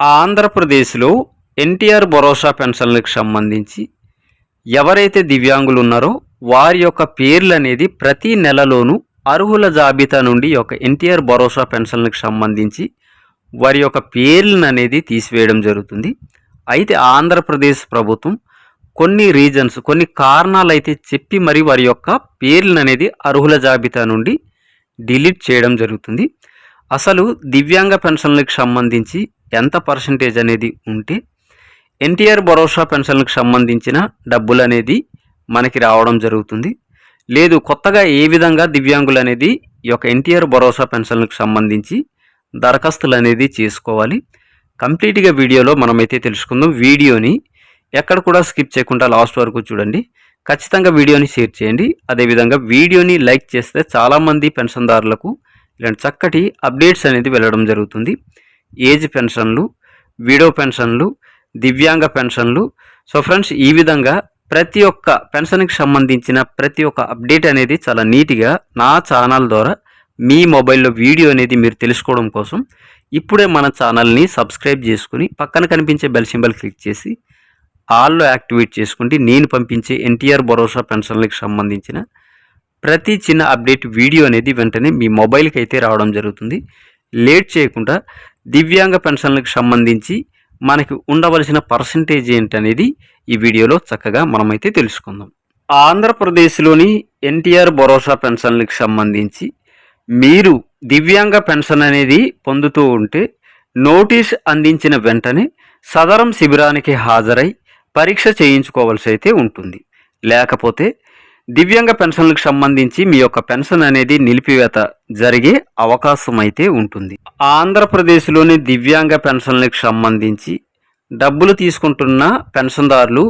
ఆంధ్రప్రదేశ్లో ఎన్టీఆర్ భరోసా పెన్షన్లకు సంబంధించి ఎవరైతే దివ్యాంగులు ఉన్నారో వారి యొక్క పేర్లు అనేది ప్రతి నెలలోనూ అర్హుల జాబితా నుండి యొక్క ఎన్టీఆర్ భరోసా పెన్షన్లకు సంబంధించి వారి యొక్క పేర్లను అనేది తీసివేయడం జరుగుతుంది. అయితే ఆంధ్రప్రదేశ్ ప్రభుత్వం కొన్ని రీజన్స్ కొన్ని కారణాలు అయితే చెప్పి మరి వారి యొక్క పేర్లను అనేది అర్హుల జాబితా నుండి డిలీట్ చేయడం జరుగుతుంది. అసలు దివ్యాంగ పెన్షన్లకు సంబంధించి ఎంత పర్సంటేజ్ అనేది ఉంటే ఎన్టీఆర్ భరోసా పెన్షన్లకు సంబంధించిన డబ్బులు అనేది మనకి రావడం జరుగుతుంది. లేదు కొత్తగా ఏ విధంగా దివ్యాంగులు అనేది ఈ యొక్క ఎన్టీఆర్ భరోసా పెన్షన్లకు సంబంధించి దరఖాస్తులు అనేది చేసుకోవాలి. కంప్లీట్గా వీడియోలో మనమైతే తెలుసుకుందాం. వీడియోని ఎక్కడ కూడా స్కిప్ చేయకుండా లాస్ట్ వరకు చూడండి. ఖచ్చితంగా వీడియోని షేర్ చేయండి. అదేవిధంగా వీడియోని లైక్ చేస్తే చాలామంది పెన్షన్దారులకు ఇలాంటి చక్కటి అప్డేట్స్ అనేది వెళ్ళడం జరుగుతుంది. ఏజ్ పెన్షన్లు విడో పెన్షన్లు దివ్యాంగ పెన్షన్లు. సో ఫ్రెండ్స్ ఈ విధంగా ప్రతి ఒక్క పెన్షన్కి సంబంధించిన ప్రతి ఒక్క అప్డేట్ అనేది చాలా నీట్గా నా ఛానల్ ద్వారా మీ మొబైల్లో వీడియో అనేది మీరు తెలుసుకోవడం కోసం ఇప్పుడే మన ఛానల్ని సబ్స్క్రైబ్ చేసుకుని పక్కన కనిపించే బెల్ సింబల్ క్లిక్ చేసి ఆల్లో యాక్టివేట్ చేసుకుంటే నేను పంపించే ఎన్టీఆర్ భరోసా పెన్షన్లకు సంబంధించిన ప్రతి చిన్న అప్డేట్ వీడియో అనేది వెంటనే మీ మొబైల్కి అయితే రావడం జరుగుతుంది. లేట్ చేయకుండా దివ్యాంగ పెన్షన్లకు సంబంధించి మనకి ఉండవలసిన పర్సంటేజ్ ఏంటనేది ఈ వీడియోలో చక్కగా మనమైతే తెలుసుకుందాం. ఆంధ్రప్రదేశ్లోని ఎన్టీఆర్ భరోసా పెన్షన్లకు సంబంధించి మీరు దివ్యాంగ పెన్షన్ అనేది పొందుతూ ఉంటే నోటీస్ అందించిన వెంటనే సదరం శిబిరానికి హాజరై పరీక్ష చేయించుకోవాల్సి అయితే ఉంటుంది. లేకపోతే దివ్యాంగ పెన్షన్లకు సంబంధించి మీ యొక్క పెన్షన్ అనేది నిలిపివేత జరిగే అవకాశం అయితే ఉంటుంది. ఆంధ్రప్రదేశ్లోని దివ్యాంగ పెన్షన్లకు సంబంధించి డబ్బులు తీసుకుంటున్న పెన్షన్దారులు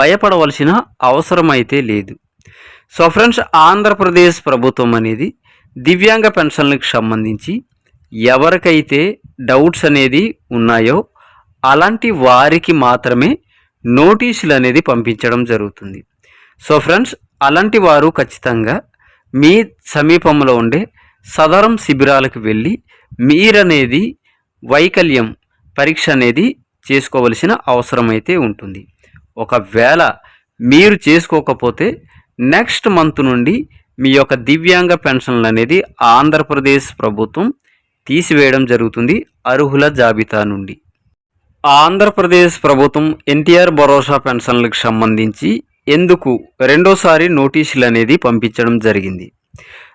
భయపడవలసిన అవసరం అయితే లేదు. సో ఫ్రెండ్స్ ఆంధ్రప్రదేశ్ ప్రభుత్వం అనేది దివ్యాంగ పెన్షన్లకు సంబంధించి ఎవరికైతే డౌట్స్ అనేది ఉన్నాయో అలాంటి వారికి మాత్రమే నోటీసులు అనేది పంపించడం జరుగుతుంది. సో ఫ్రెండ్స్ అలాంటి వారు ఖచ్చితంగా మీ సమీపంలో ఉండే సదరం శిబిరాలకు వెళ్ళి మీరనేది వైకల్యం పరీక్ష అనేది చేసుకోవలసిన అవసరం అయితే ఉంటుంది. ఒకవేళ మీరు చేసుకోకపోతే నెక్స్ట్ మంత్ నుండి మీ యొక్క దివ్యాంగ పెన్షన్లు అనేది ఆంధ్రప్రదేశ్ ప్రభుత్వం తీసివేయడం జరుగుతుంది అర్హుల జాబితా నుండి. ఆంధ్రప్రదేశ్ ప్రభుత్వం ఎన్టీఆర్ భరోసా పెన్షన్లకు సంబంధించి ఎందుకు రెండోసారి నోటీసులు అనేది పంపించడం జరిగింది.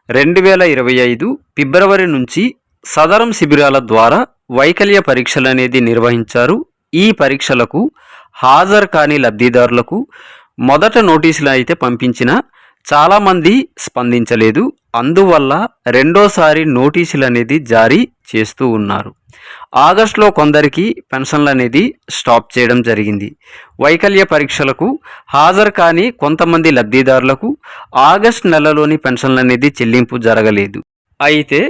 రెండు వేల ఇరవై ఐదు ఫిబ్రవరి నుంచి సదరం శిబిరాల ద్వారా వైకల్య పరీక్షలు అనేది నిర్వహించారు. ఈ పరీక్షలకు హాజరు కాని లబ్ధిదారులకు మొదట నోటీసులు అయితే పంపించిన చాలామంది స్పందించలేదు. అందువల్ల రెండోసారి నోటీసులు అనేది జారీ చేస్తూ ఉన్నారు. ఆగస్టులో కొందరికి పెన్షన్లు అనేది స్టాప్ చేయడం జరిగింది. వైకల్య పరీక్షలకు హాజరు కాని కొంతమంది లబ్ధిదారులకు ఆగస్ట్ నెలలోని పెన్షన్లు అనేది చెల్లింపు జరగలేదు. అయితే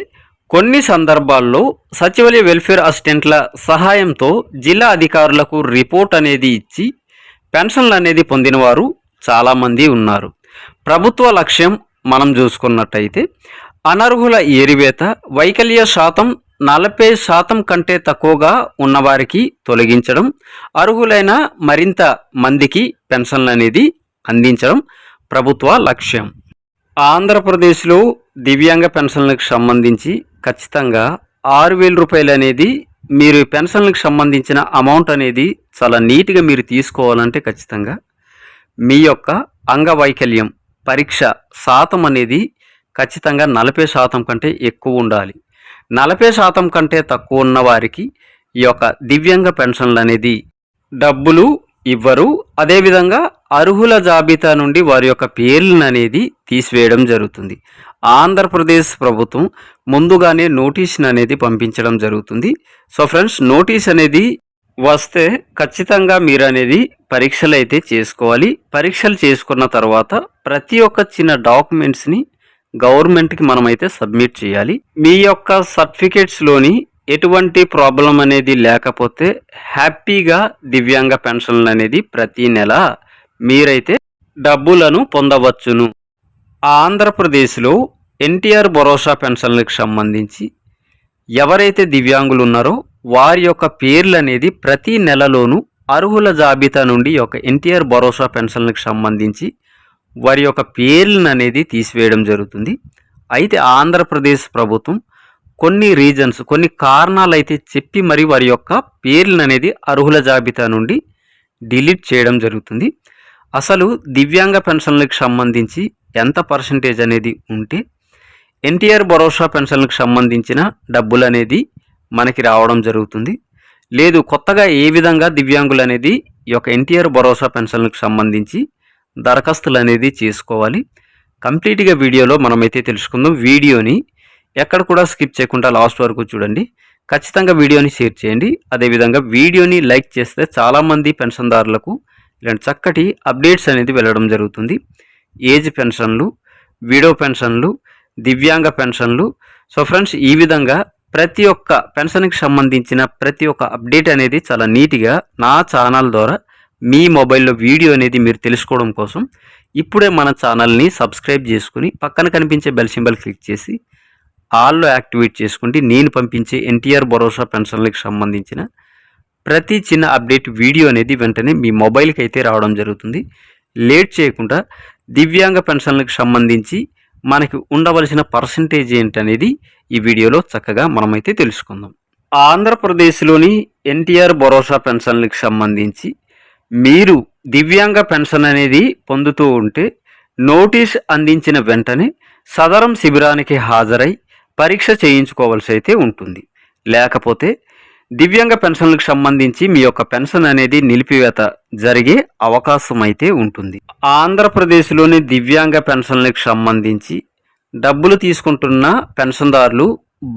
కొన్ని సందర్భాల్లో సచివాలయ వెల్ఫేర్ అసిస్టెంట్ల సహాయంతో జిల్లా అధికారులకు రిపోర్ట్ అనేది ఇచ్చి పెన్షన్లు అనేది పొందినవారు చాలామంది ఉన్నారు. ప్రభుత్వ లక్ష్యం మనం చూసుకున్నట్టయితే అనర్హుల ఏరివేత వైకల్య శాతం నలభై శాతం కంటే తక్కువగా ఉన్నవారికి తొలగించడం అర్హులైన మరింత మందికి పెన్షన్లు అనేది అందించడం ప్రభుత్వ లక్ష్యం. ఆంధ్రప్రదేశ్లో దివ్యాంగ పెన్షన్లకు సంబంధించి ఖచ్చితంగా ఆరు వేల రూపాయలు అనేది మీరు పెన్షన్లకు సంబంధించిన అమౌంట్ అనేది చాలా నీట్గా మీరు తీసుకోవాలంటే ఖచ్చితంగా మీ యొక్క అంగవైకల్యం పరీక్ష శాతం అనేది ఖచ్చితంగా నలభై శాతం కంటే ఎక్కువ ఉండాలి. నలభై శాతం కంటే తక్కువ ఉన్న వారికి ఈ యొక్క దివ్యంగ పెన్షన్లు అనేది డబ్బులు ఇవ్వరు. అదేవిధంగా అర్హుల జాబితా నుండి వారి యొక్క పేర్లను అనేది తీసివేయడం జరుగుతుంది. ఆంధ్రప్రదేశ్ ప్రభుత్వం ముందుగానే నోటీస్ని అనేది పంపించడం జరుగుతుంది. సో ఫ్రెండ్స్ నోటీస్ అనేది వస్తే ఖచ్చితంగా మీరు అనేది పరీక్షలు అయితే చేసుకోవాలి. పరీక్షలు చేసుకున్న తర్వాత ప్రతి ఒక్క చిన్న డాక్యుమెంట్స్ని గవర్నమెంట్కి మనమైతే సబ్మిట్ చేయాలి. మీ యొక్క సర్టిఫికేట్స్లోని ఎటువంటి ప్రాబ్లం అనేది లేకపోతే హ్యాపీగా దివ్యాంగ పెన్షన్లు అనేది ప్రతి నెల మీరైతే డబ్బులను పొందవచ్చును. ఆంధ్రప్రదేశ్లో ఎన్టీఆర్ భరోసా పెన్షన్లకు సంబంధించి ఎవరైతే దివ్యాంగులు ఉన్నారో వారి యొక్క పేర్లు అనేది ప్రతి నెలలోనూ అర్హుల జాబితా నుండి ఒక ఎన్టీఆర్ భరోసా పెన్షన్లకు సంబంధించి వారి యొక్క పేర్లను అనేది తీసివేయడం జరుగుతుంది. అయితే ఆంధ్రప్రదేశ్ ప్రభుత్వం కొన్ని రీజన్స్ కొన్ని కారణాలు అయితే చెప్పి మరి వారి యొక్క పేర్లను అనేది అర్హుల జాబితా నుండి డిలీట్ చేయడం జరుగుతుంది. అసలు దివ్యాంగ పెన్షన్లకు సంబంధించి ఎంత పర్సంటేజ్ అనేది ఉంటే ఎన్టీఆర్ భరోసా పెన్షన్లకు సంబంధించిన డబ్బులు అనేది మనకి రావడం జరుగుతుంది. లేదు కొత్తగా ఏ విధంగా దివ్యాంగులు అనేది ఈ యొక్క ఎన్టీఆర్ భరోసా పెన్షన్లకు సంబంధించి దరఖాస్తులు అనేది చేసుకోవాలి. కంప్లీట్గా వీడియోలో మనమైతే తెలుసుకుందాం. వీడియోని ఎక్కడ కూడా స్కిప్ చేయకుండా లాస్ట్ వరకు చూడండి. ఖచ్చితంగా వీడియోని షేర్ చేయండి. అదేవిధంగా వీడియోని లైక్ చేస్తే చాలామంది పెన్షన్దారులకు ఇలాంటి చక్కటి అప్డేట్స్ అనేది వెళ్ళడం జరుగుతుంది. ఏజ్ పెన్షన్లు విడో పెన్షన్లు దివ్యాంగ పెన్షన్లు. సో ఫ్రెండ్స్ ఈ విధంగా ప్రతి ఒక్క పెన్షన్కి సంబంధించిన ప్రతి ఒక్క అప్డేట్ అనేది చాలా నీట్గా నా ఛానల్ ద్వారా మీ మొబైల్లో వీడియో అనేది మీరు తెలుసుకోవడం కోసం ఇప్పుడే మన ఛానల్ని సబ్స్క్రైబ్ చేసుకుని పక్కన కనిపించే బెల్ సింబల్ క్లిక్ చేసి ఆల్లో యాక్టివేట్ చేసుకుంటే నేను పంపించే ఎన్టీఆర్ భరోసా పెన్షన్లకు సంబంధించిన ప్రతి చిన్న అప్డేట్ వీడియో అనేది వెంటనే మీ మొబైల్కి అయితే రావడం జరుగుతుంది. లేట్ చేయకుండా దివ్యాంగ పెన్షన్లకు సంబంధించి మనకి ఉండవలసిన పర్సంటేజ్ ఏంటనేది ఈ వీడియోలో చక్కగా మనమైతే తెలుసుకుందాం. ఆంధ్రప్రదేశ్లోని ఎన్టీఆర్ భరోసా పెన్షన్లకు సంబంధించి మీరు దివ్యాంగ పెన్షన్ అనేది పొందుతూ ఉంటే నోటీస్ అందించిన వెంటనే సదరం శిబిరానికి హాజరై పరీక్ష చేయించుకోవాల్సి అయితే ఉంటుంది. లేకపోతే దివ్యాంగ పెన్షన్లకు సంబంధించి మీ యొక్క పెన్షన్ అనేది నిలిపివేత జరిగే అవకాశం అయితే ఉంటుంది. ఆంధ్రప్రదేశ్లోని దివ్యాంగ పెన్షన్లకు సంబంధించి డబ్బులు తీసుకుంటున్న పెన్షన్దారులు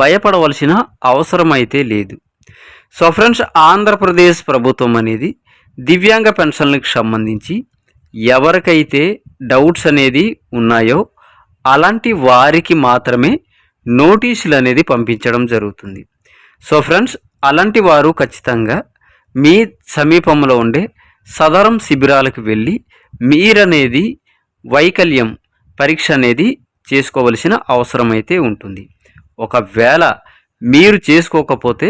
భయపడవలసిన అవసరం అయితే లేదు. సో ఫ్రెండ్స్ ఆంధ్రప్రదేశ్ ప్రభుత్వం అనేది దివ్యాంగ పెన్షన్లకు సంబంధించి ఎవరికైతే డౌట్స్ అనేది ఉన్నాయో అలాంటి వారికి మాత్రమే నోటీసులు అనేది పంపించడం జరుగుతుంది. సో ఫ్రెండ్స్ అలాంటి వారు ఖచ్చితంగా మీ సమీపంలో ఉండే సదరం శిబిరాలకు వెళ్ళి మీరనేది వైకల్యం పరీక్ష అనేది చేసుకోవలసిన అవసరం అయితే ఉంటుంది. ఒకవేళ మీరు చేసుకోకపోతే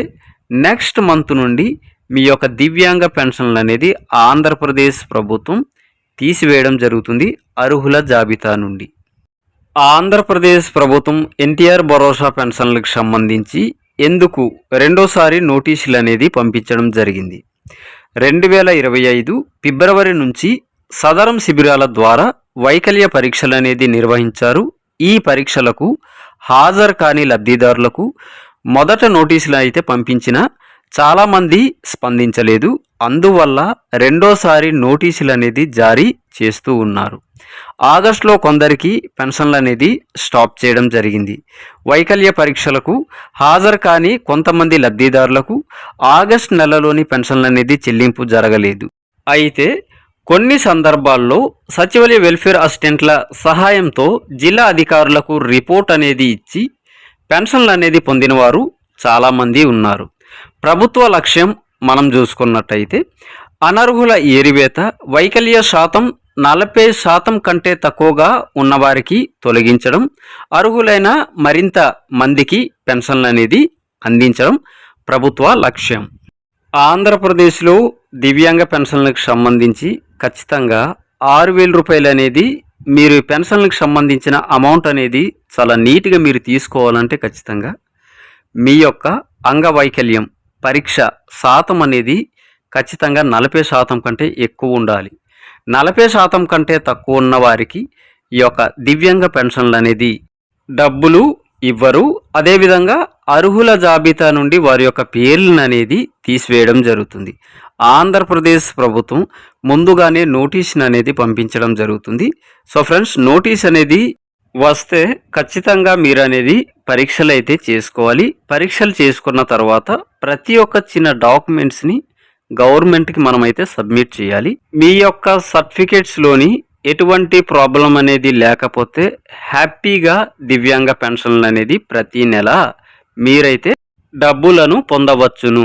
నెక్స్ట్ మంత్ నుండి మీ యొక్క దివ్యాంగ పెన్షన్లు అనేది ఆంధ్రప్రదేశ్ ప్రభుత్వం తీసివేయడం జరుగుతుంది అర్హుల జాబితా నుండి. ఆంధ్రప్రదేశ్ ప్రభుత్వం ఎన్టీఆర్ భరోసా పెన్షన్లకు సంబంధించి ఎందుకు రెండోసారి నోటీసులు అనేది పంపించడం జరిగింది. రెండు వేల ఇరవై ఐదు ఫిబ్రవరి నుంచి సదరం శిబిరాల ద్వారా వైకల్య పరీక్షలు అనేది నిర్వహించారు. ఈ పరీక్షలకు హాజరు కాని లబ్ధిదారులకు మొదట నోటీసులు అయితే పంపించిన చాలామంది స్పందించలేదు. అందువల్ల రెండోసారి నోటీసులు అనేది జారీ చేస్తూ ఉన్నారు. ఆగస్టులో కొందరికి పెన్షన్లు అనేది స్టాప్ చేయడం జరిగింది. వైకల్య పరీక్షలకు హాజరు కాని కొంతమంది లబ్ధిదారులకు ఆగస్ట్ నెలలోని పెన్షన్లు అనేది చెల్లింపు జరగలేదు. అయితే కొన్ని సందర్భాల్లో సచివాలయ వెల్ఫేర్ అసిస్టెంట్ల సహాయంతో జిల్లా అధికారులకు రిపోర్ట్ అనేది ఇచ్చి పెన్షన్లు అనేది పొందినవారు చాలామంది ఉన్నారు. ప్రభుత్వ లక్ష్యం మనం చూసుకున్నట్టయితే అనర్హుల ఏరివేత వైకల్య శాతం నలభై శాతం కంటే తక్కువగా ఉన్నవారికి తొలగించడం అర్హులైన మరింత మందికి పెన్షన్లు అనేది అందించడం ప్రభుత్వ లక్ష్యం. ఆంధ్రప్రదేశ్లో దివ్యాంగ పెన్షన్లకు సంబంధించి ఖచ్చితంగా ఆరు వేల రూపాయలు అనేది మీరు పెన్షన్లకు సంబంధించిన అమౌంట్ అనేది చాలా నీట్గా మీరు తీసుకోవాలంటే ఖచ్చితంగా మీ యొక్క అంగవైకల్యం పరీక్ష శాతం అనేది ఖచ్చితంగా నలభై శాతం కంటే ఎక్కువ ఉండాలి. నలభై శాతం కంటే తక్కువ ఉన్న వారికి ఈ యొక్క దివ్యాంగ పెన్షన్లు అనేది డబ్బులు ఇవ్వరు. అదేవిధంగా అర్హుల జాబితా నుండి వారి యొక్క పేర్లను అనేది తీసివేయడం జరుగుతుంది. ఆంధ్రప్రదేశ్ ప్రభుత్వం ముందుగానే నోటీస్ని అనేది పంపించడం జరుగుతుంది. సో ఫ్రెండ్స్ నోటీస్ అనేది వస్తే ఖచ్చితంగా మీరు అనేది పరీక్షలు అయితే చేసుకోవాలి. పరీక్షలు చేసుకున్న తర్వాత ప్రతి ఒక్క చిన్న డాక్యుమెంట్స్ని గవర్నమెంట్కి మనమైతే సబ్మిట్ చేయాలి. మీ యొక్క సర్టిఫికేట్స్లోని ఎటువంటి ప్రాబ్లం అనేది లేకపోతే హ్యాపీగా దివ్యాంగ పెన్షన్లు అనేది ప్రతి నెల మీరైతే డబ్బులను పొందవచ్చును.